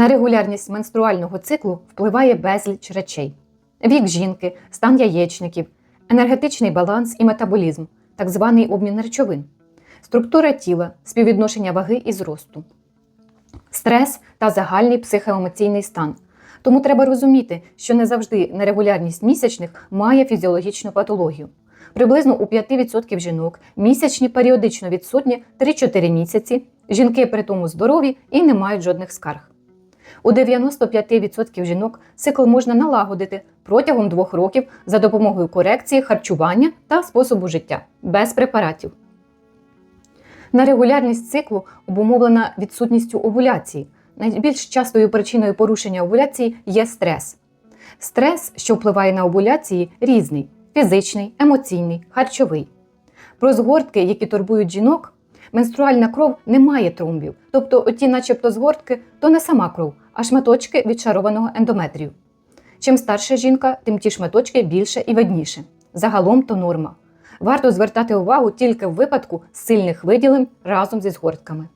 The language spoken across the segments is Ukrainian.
На регулярність менструального циклу впливає безліч речей: вік жінки, стан яєчників, енергетичний баланс і метаболізм, так званий обмін речовин, структура тіла, співвідношення ваги і зросту, стрес та загальний психоемоційний стан. Тому треба розуміти, що не завжди нерегулярність місячних має фізіологічну патологію. Приблизно у 5% жінок місячні періодично відсутні 3-4 місяці, жінки при тому здорові і не мають жодних скарг. У 95% жінок цикл можна налагодити протягом двох років за допомогою корекції харчування та способу життя без препаратів. Нерегулярність циклу обумовлена відсутністю овуляції. Найбільш частою причиною порушення овуляції є стрес. Стрес, що впливає на овуляції, різний фізичний, емоційний, харчовий. Про згортки, які турбують жінок, менструальна кров не має тромбів, тобто оті, начебто, згортки, то не сама кров, а шматочки відшарованого ендометрію. Чим старша жінка, тим ті шматочки більше і видніше. Загалом то норма. Варто звертати увагу тільки в випадку сильних виділень разом зі згортками.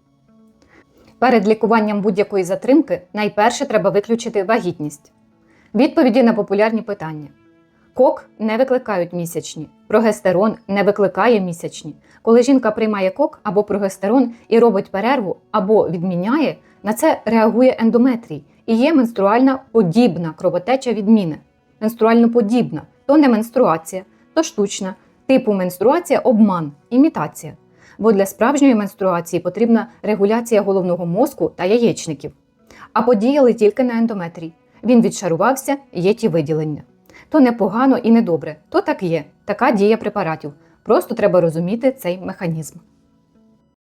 Перед лікуванням будь-якої затримки найперше треба виключити вагітність. Відповіді на популярні питання. Кок не викликають місячні, прогестерон не викликає місячні. Коли жінка приймає кок або прогестерон і робить перерву або відміняє, на це реагує ендометрій і є менструальна подібна кровотеча відміни. Менструально подібна то не менструація, то штучна, типу менструація обман, імітація. Бо для справжньої менструації потрібна регуляція головного мозку та яєчників. А подіяли тільки на ендометрій. Він відшарувався, є ті виділення. То непогано і недобре. то так є, така дія препаратів. Просто треба розуміти цей механізм.